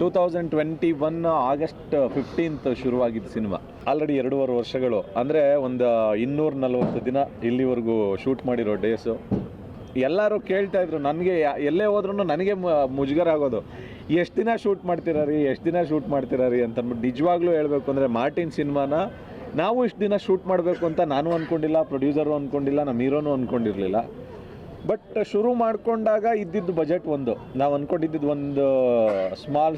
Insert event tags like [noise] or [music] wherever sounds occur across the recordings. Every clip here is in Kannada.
Two thousand twenty one August fifteenth ಶುರುವಾಗಿದ್ದ cinema. Already ಎರಡೂವರೆ ವರ್ಷಗಳು. ಅಂದರೆ ಒಂದು ಇನ್ನೂರ ನಲ್ವತ್ತು ದಿನ ಇಲ್ಲಿವರೆಗೂ ಶೂಟ್ ಮಾಡಿರೋ ಡೇಸು. ಎಲ್ಲರೂ ಕೇಳ್ತಾ ಇದ್ರು, ನನಗೆ ಎಲ್ಲೇ ಹೋದ್ರೂ ನನಗೆ ಮುಜುಗರ ಆಗೋದು. ಎಷ್ಟು ದಿನ ಶೂಟ್ ಮಾಡ್ತೀರಾ ರೀ ಎಷ್ಟು ದಿನ ಶೂಟ್ ಮಾಡ್ತೀರಾ ರೀ ಅಂತ ಅಂದ್ಬಿಟ್ಟು ನಿಜವಾಗ್ಲೂ ಹೇಳಬೇಕು ಅಂದರೆ ಮಾರ್ಟಿನ್ ಸಿನಿಮಾನ ನಾವು ಇಷ್ಟು ದಿನ ಶೂಟ್ ಮಾಡಬೇಕು ಅಂತ ನಾನು ಅಂದ್ಕೊಂಡಿಲ್ಲ ಪ್ರೊಡ್ಯೂಸರು ಅಂದ್ಕೊಂಡಿಲ್ಲ ನಮ್ಮ ಹೀರೋನು ಅಂದ್ಕೊಂಡಿರಲಿಲ್ಲ ಬಟ್ ಶುರು ಮಾಡಿಕೊಂಡಾಗ ಇದ್ದಿದ್ದು ಬಜೆಟ್ ಒಂದು. ನಾವು ಅಂದ್ಕೊಂಡಿದ್ದು ಒಂದು ಸ್ಮಾಲ್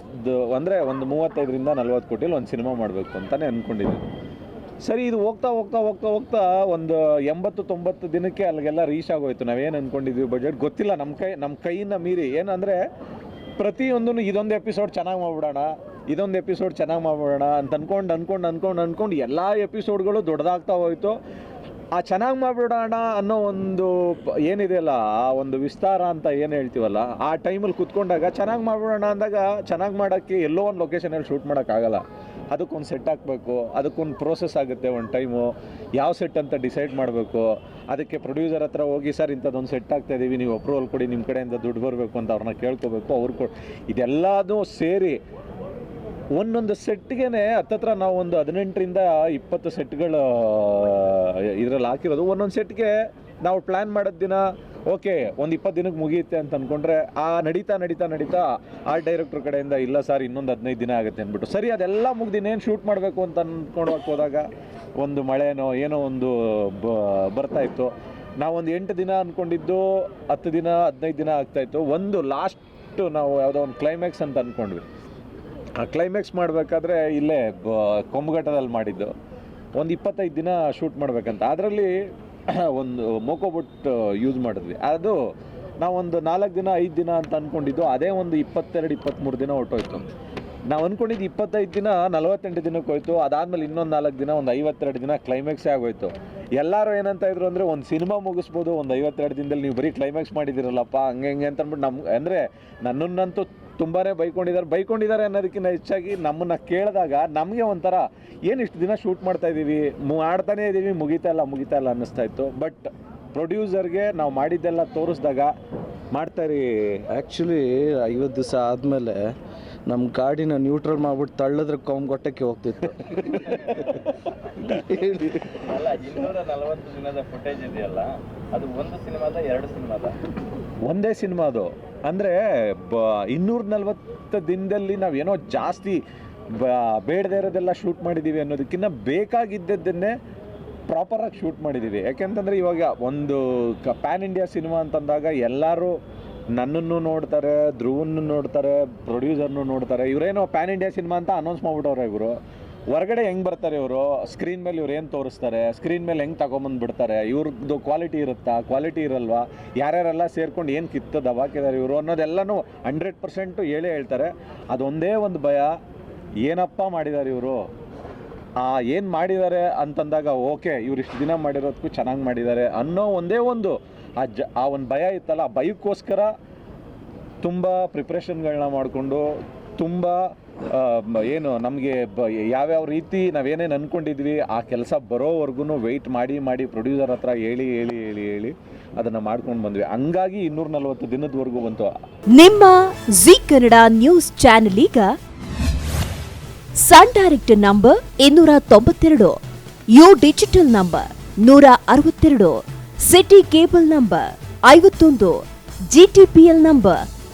ಅಂದರೆ ಒಂದು ಮೂವತ್ತೈದರಿಂದ ನಲ್ವತ್ತು ಕೋಟಿಲಿ ಒಂದು ಸಿನಿಮಾ ಮಾಡಬೇಕು ಅಂತಲೇ ಅಂದ್ಕೊಂಡಿದ್ದು ಸರಿ, ಇದು ಹೋಗ್ತಾ ಹೋಗ್ತಾ ಹೋಗ್ತಾ ಹೋಗ್ತಾ ಒಂದು ಎಂಬತ್ತು, ತೊಂಬತ್ತು ದಿನಕ್ಕೆ ಅಲ್ಲಿಗೆಲ್ಲ ರೀಚ್ ಆಗೋಯ್ತು. ನಾವೇನು ಅಂದ್ಕೊಂಡಿದ್ವಿ ಬಜೆಟ್ ಗೊತ್ತಿಲ್ಲ ನಮ್ಮ ಕೈ ನಮ್ಮ ಕೈಯಿಂದ ಮೀರಿ. ಏನಂದರೆ ಪ್ರತಿಯೊಂದೂ ಇದೊಂದು ಎಪಿಸೋಡ್ ಚೆನ್ನಾಗಿ ಮಾಡ್ಬಿಡೋಣ, ಇದೊಂದು ಎಪಿಸೋಡ್ ಚೆನ್ನಾಗಿ ಮಾಡ್ಬಿಡೋಣ ಅಂತ ಅಂದ್ಕೊಂಡು ಅಂದ್ಕೊಂಡು ಅಂದ್ಕೊಂಡು ಅಂದ್ಕೊಂಡು ಎಲ್ಲ ಎಪಿಸೋಡ್ಗಳು ದೊಡ್ಡದಾಗ್ತಾ ಹೋಯ್ತು. ಆ ಚೆನ್ನಾಗಿ ಮಾಡ್ಬಿಡೋಣ ಅನ್ನೋ ಒಂದು ಏನಿದೆಯಲ್ಲ, ಆ ಒಂದು ವಿಸ್ತಾರ ಅಂತ ಏನು ಹೇಳ್ತೀವಲ್ಲ, ಆ ಟೈಮಲ್ಲಿ ಕುತ್ಕೊಂಡಾಗ ಚೆನ್ನಾಗಿ ಮಾಡ್ಬಿಡೋಣ ಅಂದಾಗ ಚೆನ್ನಾಗಿ ಮಾಡೋಕ್ಕೆ ಎಲ್ಲೋ ಒಂದು ಲೊಕೇಶನಲ್ಲಿ ಶೂಟ್ ಮಾಡೋಕ್ಕಾಗಲ್ಲ ಅದಕ್ಕೊಂದು ಸೆಟ್ ಹಾಕಬೇಕು, ಅದಕ್ಕೊಂದು ಪ್ರೋಸೆಸ್ ಆಗುತ್ತೆ ಒಂದು ಟೈಮು ಯಾವ ಸೆಟ್ ಅಂತ ಡಿಸೈಡ್ ಮಾಡಬೇಕು, ಅದಕ್ಕೆ ಪ್ರೊಡ್ಯೂಸರ್ ಹತ್ರ ಹೋಗಿ, ಸರ್, ಇಂಥದ್ದೊಂದು ಸೆಟ್ ಆಗ್ತಾ ಇದ್ದೀವಿ ನೀವು ಅಪ್ರೂವಲ್ ಕೊಡಿ ನಿಮ್ಮ ಕಡೆಯಿಂದ ದುಡ್ಡು ಬರಬೇಕು ಅಂತ ಅವ್ರನ್ನ ಕೇಳ್ಕೋಬೇಕು, ಅವ್ರು ಕೊ ಇದೆಲ್ಲದೂ ಸೇರಿ ಒಂದೊಂದು ಸೆಟ್ಗೆ ಹತ್ತತ್ರ ನಾವು ಒಂದು ಹದಿನೆಂಟರಿಂದ ಇಪ್ಪತ್ತು ಸೆಟ್ಗಳು ಇದರಲ್ಲಿ ಹಾಕಿರೋದು. ಒಂದೊಂದು ಸೆಟ್ಗೆ ನಾವು ಪ್ಲ್ಯಾನ್ ಮಾಡೋದು ದಿನ, ಓಕೆ, ಒಂದು ಇಪ್ಪತ್ತು ದಿನಕ್ಕೆ ಮುಗಿಯುತ್ತೆ ಅಂತ ಅಂದ್ಕೊಂಡ್ರೆ ಆ ನಡೀತಾ ನಡೀತಾ ನಡೀತಾ ಆರ್ಟ್ ಡೈರೆಕ್ಟ್ರ್ ಕಡೆಯಿಂದ ಇಲ್ಲ ಸರ್ ಇನ್ನೊಂದು ಹದಿನೈದು ದಿನ ಆಗುತ್ತೆ ಅಂದ್ಬಿಟ್ಟು. ಸರಿ, ಅದೆಲ್ಲ ಮುಗ್ದು ಇನ್ನೇನು ಶೂಟ್ ಮಾಡಬೇಕು ಅಂತ ಅಂದ್ಕೊಂಡು ಹೋದಾಗ ಒಂದು ಮಳೆನೋ ಏನೋ ಒಂದು ಬರ್ತಾ ಇತ್ತು. ನಾವೊಂದು ಎಂಟು ದಿನ ಅಂದ್ಕೊಂಡಿದ್ದು ಹತ್ತು ದಿನ, ಹದಿನೈದು ದಿನ ಆಗ್ತಾಯಿತ್ತು ಒಂದು ಲಾಸ್ಟ್ ನಾವು ಯಾವುದೋ ಒಂದು ಕ್ಲೈಮ್ಯಾಕ್ಸ್ ಅಂತ ಅಂದ್ಕೊಂಡ್ವಿ ಆ ಕ್ಲೈಮ್ಯಾಕ್ಸ್ ಮಾಡಬೇಕಾದ್ರೆ ಇಲ್ಲೇ ಕೊಂಬಘಟ್ಟದಲ್ಲಿ ಮಾಡಿದ್ದು. [clears throat] ಒಂದು ಇಪ್ಪತ್ತೈದು ದಿನ ಶೂಟ್ ಮಾಡಬೇಕಂತ. ಅದರಲ್ಲಿ ಒಂದು ಮೋಕೋಬುಟ್ ಯೂಸ್ ಮಾಡಿದ್ವಿ. ಅದು ನಾವೊಂದು ನಾಲ್ಕು ದಿನ, ಐದು ದಿನ ಅಂತ ಅಂದ್ಕೊಂಡಿದ್ದು ಅದೇ ಒಂದು ಇಪ್ಪತ್ತೆರಡು ಇಪ್ಪತ್ತ್ಮೂರು ದಿನ ಹೊರ್ಟೋಯ್ತು. ನಾವು ಅಂದ್ಕೊಂಡಿದ್ದು ಇಪ್ಪತ್ತೈದು ದಿನ, ನಲವತ್ತೆಂಟು ದಿನಕ್ಕೆ ಹೋಯ್ತು. ಅದಾದಮೇಲೆ ಇನ್ನೊಂದು ನಾಲ್ಕು ದಿನ, ಒಂದು ಐವತ್ತೆರಡು ದಿನ ಕ್ಲೈಮ್ಯಾಕ್ಸೇ ಆಗೋಯ್ತು. ಎಲ್ಲರೂ ಏನಂತ ಇದ್ರು ಅಂದರೆ, ಒಂದು ಸಿನಿಮಾ ಮುಗಿಸ್ಬೋದು, ಒಂದು ಐವತ್ತೆರಡು ದಿನದಲ್ಲಿ ನೀವು ಬರೀ ಕ್ಲೈಮ್ಯಾಕ್ಸ್ ಮಾಡಿದ್ದೀರಲ್ಲಪ್ಪ ಹಂಗೆ, ಹಿಂಗೆ ಅಂತ ಅಂದ್ಬಿಟ್ಟು ನಮ್ಮ ಅಂದರೆ ನನ್ನನ್ನಂತೂ ತುಂಬಾ ಬೈಕೊಂಡಿದ್ದಾರೆ. ಬೈಕೊಂಡಿದ್ದಾರೆ ಅನ್ನೋದಕ್ಕಿಂತ ಹೆಚ್ಚಾಗಿ ನಮ್ಮನ್ನು ಕೇಳಿದಾಗ ನಮಗೆ ಒಂಥರ ಏನು ಇಷ್ಟು ದಿನ ಶೂಟ್ ಮಾಡ್ತಾ ಇದ್ದೀವಿ ಮಾಡ್ತಾನೇ ಇದ್ದೀವಿ ಮುಗಿತಾ ಇಲ್ಲ ಮುಗಿತಾ ಇಲ್ಲ ಅನ್ನಿಸ್ತಾ ಇತ್ತು. ಬಟ್ ಪ್ರೊಡ್ಯೂಸರ್ಗೆ ನಾವು ಮಾಡಿದ್ದೆಲ್ಲ ತೋರಿಸಿದಾಗ ಮಾಡ್ತಾರಿ ಆ್ಯಕ್ಚುಲಿ ಐವತ್ತು ದಿವಸ ಆದಮೇಲೆ ನಮ್ಮ ಗಾಡಿನ ನ್ಯೂಟ್ರಲ್ ಮಾಡ್ಬಿಟ್ಟು ತಳ್ಳಿದ್ರೆ ಹೋಗ್ತಿತ್ತು. ಅಲ್ಲ ಇನ್ನೂರ ನಲವತ್ತು ದಿನದ ಫುಟೇಜ್ ಇದೆಯಲ್ಲ ಅದು ಒಂದು ಸಿನಿಮಾದ ಎರಡು ಸಿನಿಮಾದ? ಒಂದೇ ಸಿನಿಮಾ ಅದು ಅಂದರೆ ಬ ಇನ್ನೂರ ನಲ್ವತ್ತು ದಿನದಲ್ಲಿ ನಾವೇನೋ ಜಾಸ್ತಿ ಬೇಡದೇ ಇರೋದೆಲ್ಲ ಶೂಟ್ ಮಾಡಿದ್ದೀವಿ ಅನ್ನೋದಕ್ಕಿಂತ ಬೇಕಾಗಿದ್ದದ್ದನ್ನೇ ಪ್ರಾಪರಾಗಿ ಶೂಟ್ ಮಾಡಿದ್ದೀವಿ ಯಾಕೆಂತಂದರೆ ಇವಾಗ ಒಂದು ಕ ಪ್ಯಾನ್ ಇಂಡಿಯಾ ಸಿನಿಮಾ ಅಂತಂದಾಗ ಎಲ್ಲರೂ ನನ್ನನ್ನು ನೋಡ್ತಾರೆ ಧ್ರುವನ್ನು ನೋಡ್ತಾರೆ ಪ್ರೊಡ್ಯೂಸರ್ನು ನೋಡ್ತಾರೆ. ಇವರೇನೋ ಪ್ಯಾನ್ ಇಂಡಿಯಾ ಸಿನಿಮಾ ಅಂತ ಅನೌನ್ಸ್ ಮಾಡ್ಬಿಟ್ಟವ್ರೆ ಇವರು. ಹೊರಗಡೆ ಹೆಂಗ್ ಬರ್ತಾರೆ ಇವರು? ಸ್ಕ್ರೀನ್ ಮೇಲೆ ಇವ್ರು ಏನು ತೋರಿಸ್ತಾರೆ? ಸ್ಕ್ರೀನ್ ಮೇಲೆ ಹೆಂಗೆ ತಗೊಂಬಂದು ಬಿಡ್ತಾರೆ? ಇವ್ರದ್ದು ಕ್ವಾಲಿಟಿ ಇರುತ್ತಾ? ಕ್ವಾಲಿಟಿ ಇರಲ್ವಾ? ಯಾರ್ಯಾರೆಲ್ಲ ಸೇರ್ಕೊಂಡು ಏನು ಕಿತ್ತು ದಬಾಕಿದ್ದಾರೆ ಇವರು ಅನ್ನೋದೆಲ್ಲನೂ ಹಂಡ್ರೆಡ್ ಪರ್ಸೆಂಟು ಹೇಳೇ ಹೇಳ್ತಾರೆ. ಅದೊಂದೇ ಒಂದು ಭಯ. ಏನಪ್ಪ ಮಾಡಿದ್ದಾರೆ ಇವರು? ಆ, ಏನು ಮಾಡಿದ್ದಾರೆ ಅಂತಂದಾಗ ಓಕೆ, ಇವ್ರು ಇಷ್ಟು ದಿನ ಮಾಡಿರೋದಕ್ಕೂ ಚೆನ್ನಾಗಿ ಮಾಡಿದ್ದಾರೆ ಅನ್ನೋ ಒಂದೇ ಒಂದು ಆ ಜ, ಆ ಒಂದು ಭಯ ಇತ್ತಲ್ಲ, ಆ ಭಯಕ್ಕೋಸ್ಕರ ತುಂಬ ಪ್ರಿಪ್ರೇಷನ್ಗಳನ್ನ ಮಾಡಿಕೊಂಡು ತುಂಬ ಏನು ನಮಗೆ ಬ, ಯಾವ್ಯಾವ ರೀತಿ ನಾವೇನೇನು ಅಂದ್ಕೊಂಡಿದ್ವಿ ಆ ಕೆಲಸ ಬರೋವರೆಗೂ ವೆಯ್ಟ್ ಮಾಡಿ ಮಾಡಿ ಪ್ರೊಡ್ಯೂಸರ್ ಹತ್ರ ಹೇಳಿ ಹೇಳಿ ಹೇಳಿ ಹೇಳಿ ಅದನ್ನು ಮಾಡ್ಕೊಂಡು ಬಂದ್ವಿ. ಹಂಗಾಗಿ ಇನ್ನೂರ ನಲ್ವತ್ತು ದಿನದವರೆಗೂ ಬಂತು. ನಿಮ್ಮ ಜಿ ಕನ್ನಡ ನ್ಯೂಸ್ ಚಾನೆಲ್ ಈಗ ಸನ್ ಡೈರೆಕ್ಟ್ ನಂಬರ್ ಇನ್ನೂರ ತೊಂಬತ್ತೆರಡು, ಯು ಡಿಜಿಟಲ್ ನಂಬರ್ ನೂರ ಅರವತ್ತೆರಡು, ಸಿಟಿ ಕೇಬಲ್ ನಂಬರ್ ಐವತ್ತೊಂದು ಜಿಟಿಪಿಎಲ್ ನಂಬರ್